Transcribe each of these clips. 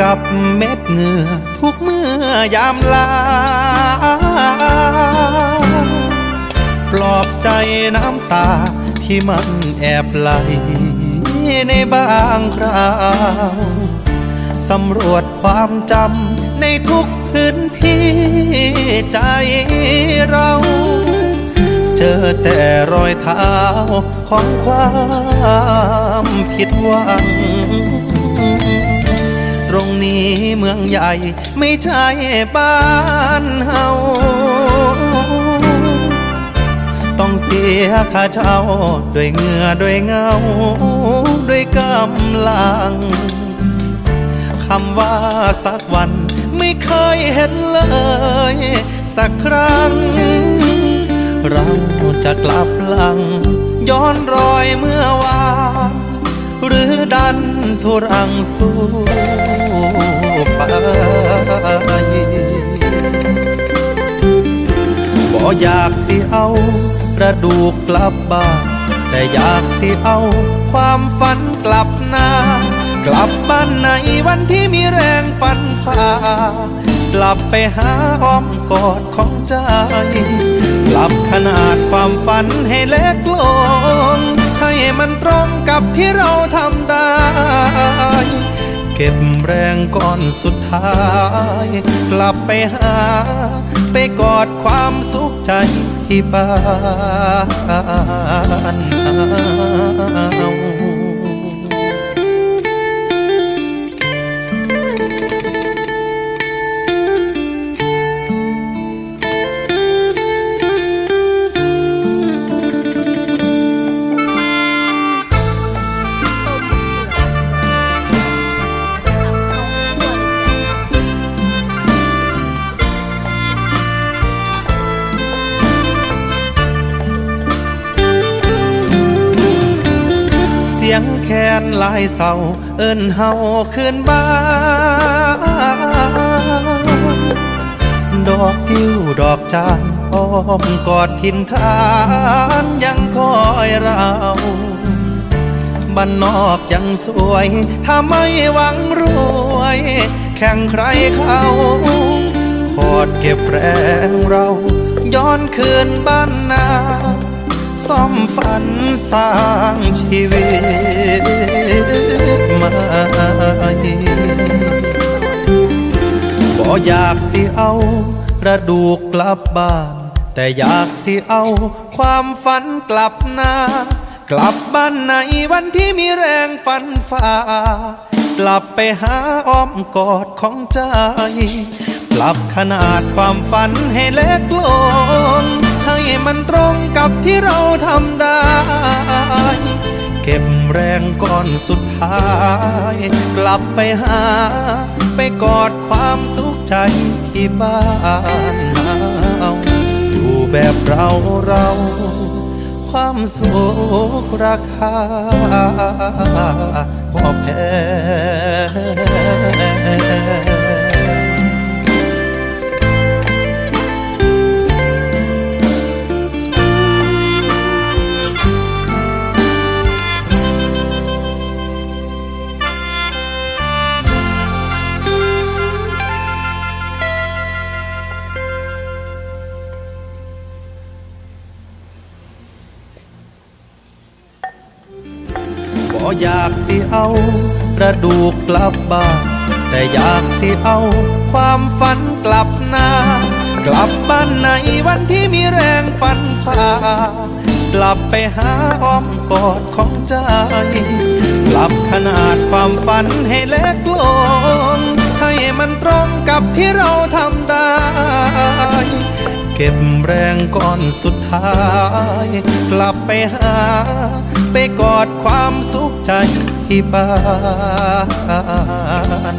กับเม็ดเหงื่อทุกเมื่อยามลา ปลอบใจน้ำตาที่มันแอบไหลในบางคราวสำรวจความจำในทุกพื้นที่ใจเรา เจอแต่รอยเท้าของความผิดหวัง เมืองใหญ่ ไม่ใช่บ้านเฮาต้องเสียค่าเช่าด้วยเหงื่อด้วยเงา ด้วยกำลังคำว่าสักวันไม่เคยเห็นเลย สักครั้ง เราจะกลับหลัง ย้อนรอยเมื่อวานหรือดันทุรังสู้ บ่อยากสิเอากระดูกกลับบ้านแต่อยากสิเอาความฝันกลับหน้ากลับบ้านในวันที่มีแรงฝันฝ่ากลับไปหาอ้อมกอดของใจกลับขนาดความฝันให้เล็กลงให้มันตรงกับที่เราทำได้ เก็บแรงก่อนสุดท้าย กลับไปหา ไปกอดความสุขใจที่บ้านเอา นลายเศร้าเอิ้นเฮาคืนบ้านดอกกิ้วดอกจานอ้อมกอดทินทานยังคอยเราบ้านนอกยังสวย ถ้าไม่หวังรวย แข่งใครเขาโคตรเก็บแรงเรา ย้อนคืนบ้านนา ซ่อมฝันสร้างชีวิตใหม่บ่อยากสิเอากระดูกกลับบ้าน แต่อยากสิเอาความฝันกลับหน้ากลับบ้านในวันที่มีแรงฝันฝ่ากลับไปหาอ้อมกอดของใจ ปรับขนาดความฝันให้เล็กลง ให้มันตรงกับที่เราทำได้ เก็บแรงก่อนสุดท้าย กลับไปหา ไปกอดความสุขใจที่บ้านเฮาอยู่แบบเราเรา ความสุขราคาพอแพ บ่อยากสิเอากระดูกกลับบ้านแต่อยากสิเอาความฝันกลับหน้ากลับบ้านในวันที่มีแรงฝันฝ่ากลับไปหาอ้อมกอดของใจกลับขนาดความฝันให้เล็กลงให้มันตรงกับที่เราทำได้ เก็บแรงก้อนสุดท้าย กลับไปหา ไปกอด ความสุขใจที่บ้าน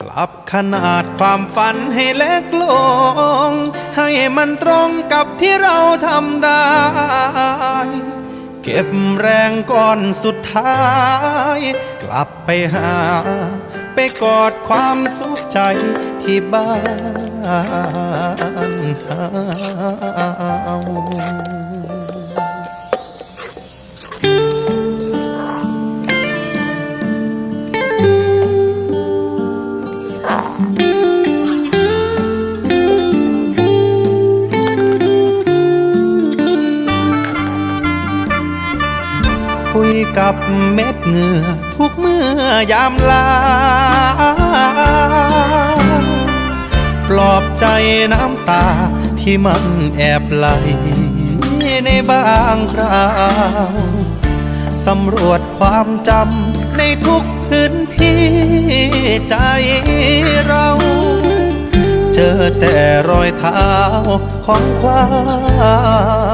ปรับขนาดความฝันให้เล็กลง ให้มันตรงกับที่เราทำได้ เก็บแรงก่อนสุดท้าย กลับไปหา กอดความสุขใจที่บ้านเฮาคุยกับเม็ดเหงื่อ ทุกเมื่อยามลา ปลอบใจน้ำตาที่มันแอบไหลในบางคราวสำรวจความจำในทุกพื้นที่ใจเรา เจอแต่รอยเท้าของควา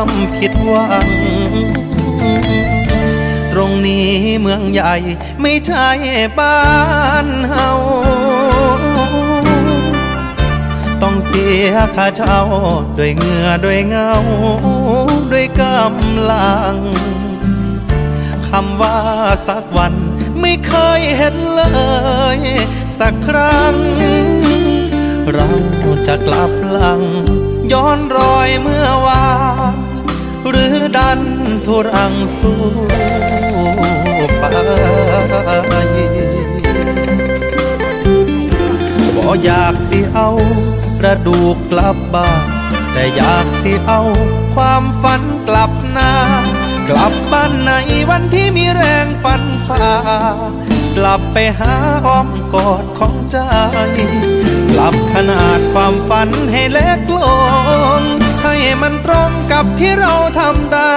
มผิดหวัง เมืองใหญ่ ไม่ใช่บ้านเฮาต้องเสียค่าเช่าด้วยเหงื่อด้วยเงา ด้วยกำลังคำว่าสักวันไม่เคยเห็นเลย สักครั้ง เราจะกลับหลัง ย้อนรอยเมื่อวานหรือดันทุรังสู้ บ่อยากสิเอากระดูกกลับบ้านแต่อยากสิเอาความฝันกลับนากลับบ้านในวันที่มีแรงฝันฝ่ากลับไปหาอ้อมกอดของใจกลับขนาดความฝันให้เล็กลงให้มันตรงกับที่เราทำได้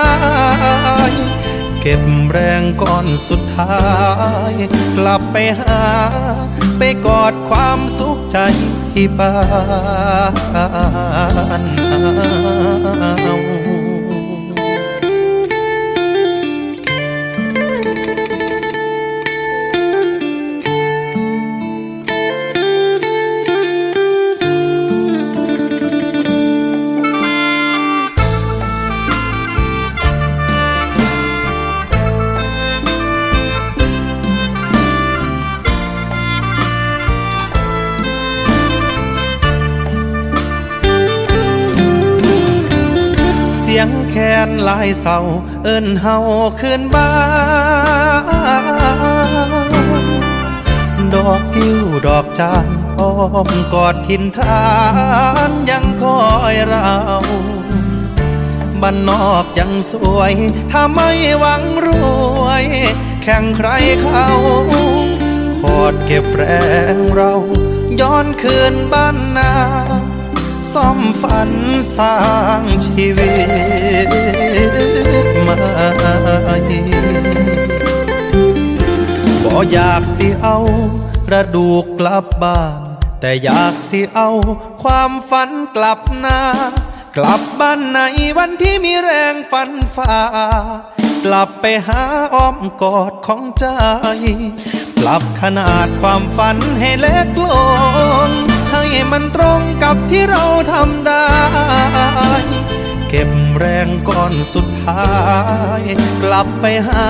เก็บแรงก้อนสุดท้าย กลับไปหา ไปกอดความสุขใจที่บ้าน แคนลายเศร้าเอิ้นเฮาคืนบ้านดอกกิ้วดอกจานอ้อมกอดทินทานยังคอยเราบ้านนอกยังสวย ถ้าไม่หวังรวย แข่งใครเขาขอดเก็บแรงเรา ย้อนคืนบ้านนา ซ่อมฝันสร้างชีวิตใหม่บ่อยากสิเอากระดูกกลับบ้าน แต่อยากสิเอาความฝันกลับหน้ากลับบ้านในวันที่มีแรงฝันฝ่ากลับไปหาอ้อมกอดของใจ ปรับขนาดความฝันให้เล็กลง มันตรงกับที่เราทำได้ เก็บแรงก้อนสุดท้าย กลับไปหา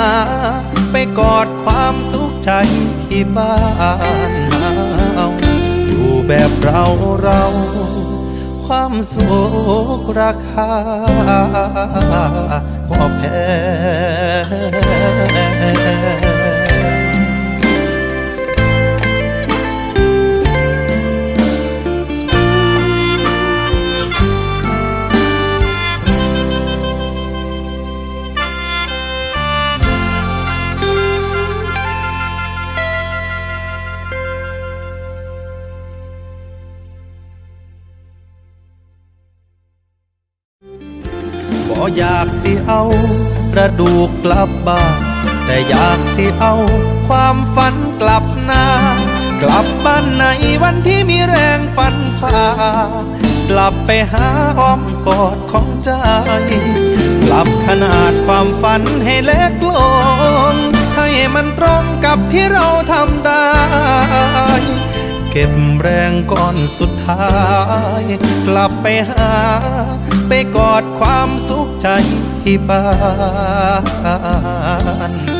ไปกอดความสุขใจที่บ้านเฮาอยู่แบบเราเรา ความสุขราคาพอแพ บ่อยากสิเอากระดูกกลับบ้านแต่อยากสิเอาความฝันกลับหน้ากลับบ้านในวันที่มีแรงฝันฝ่ากลับไปหาอ้อมกอดของใจกลับขนาดความฝันให้เล็กลง ให้มันตรงกับที่เราทำได้ เก็บแรงก้อนสุดท้าย กลับไปหา ไปกอด ความสุขใจที่บ้าน